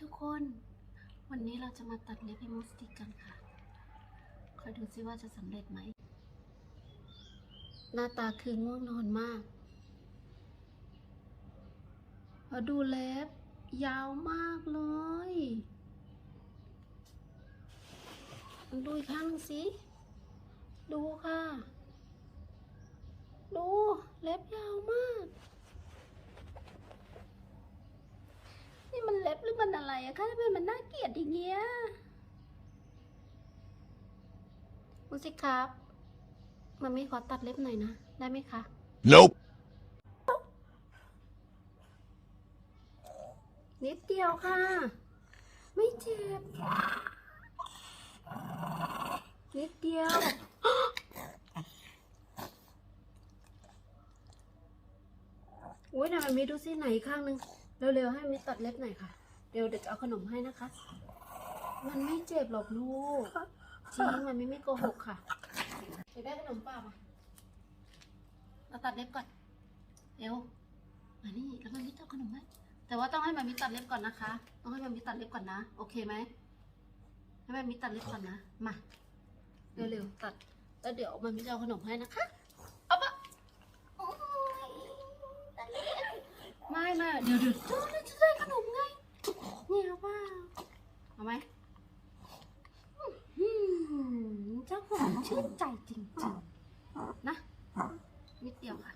ทุกคน วันนี้เราจะมาตัดเล็บให้มุสติกกันค่ะ คอยดูซิว่าจะสำเร็จไหม หน้าตาคือง่วงนอนมากมาดูเล็บ ยาวมากเลยดูอีกข้างนึงสิ ดูค่ะ ดู เล็บยาวมาก นี่มันเล็บ หรือมันอะไรอะคะทำไมมันน่าเกลียดอย่างเงี้ยมุสิครับ มันไม่ขอตัดเล็บหน่อยนะ ได้ไหมคะ Nope. นิดเดียวค่ะ ไม่เจ็บ นิดเดียว อุ้ยนะมันมีดูสิไหนอีกข้างหนึง เร็วๆ ให้มิตัดเล็บหน่อยค่ะ เดี๋ยวเดี๋ยวจะเอาขนมให้นะคะ มันไม่เจ็บหรอกลูกจริงมันไม่ไม่โกหกค่ะเดี๋ยวได้ขนมเปล่ามาเราตัดเล็บก่อน เร็ว มานี่แล้วมันมิจะเอาขนมไหมแต่ว่าต้องให้มันมิตัดเล็บก่อนนะคะ ต้องให้มันมิตัดเล็บก่อนนะ โอเคไหมให้มันมิตัดเล็บก่อนนะ มา เร็วๆตัด แล้วเดี๋ยวมันมิจะเอาขนมให้นะคะเอาปะไม่ไม่เดี๋ยวเดี๋ยวเดี๋ยวจะได้ขนมไงเนี่ยเอาว่า เอาไหมอืมเจ้าของชื่นใจจริงๆนะนิดเดียวค่ะ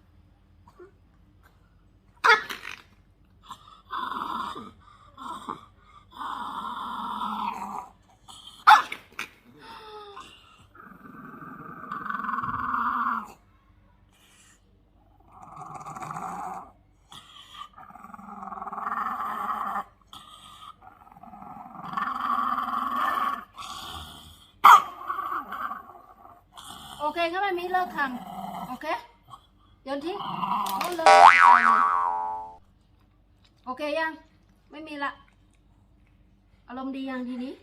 เคครับมันมีเลิกทำโอเคโยนทิ้งโอ้เลิกโอเคยัง ไม่มีละ อารมณ์ดียังทีนี้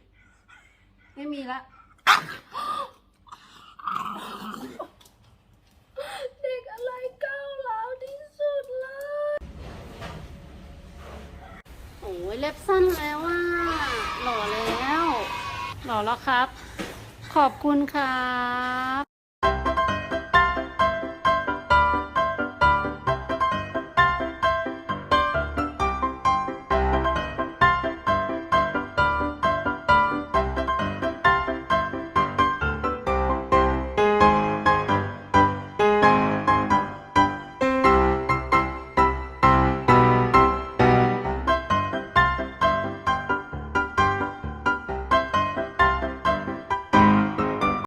ไม่มีละเด็กอะไรก้าวร้าวที่สุดเลยโอ้ยเล็บสั้นแล้วอะหล่อแล้ว หล่อแล้วครับ ขอบคุณครับ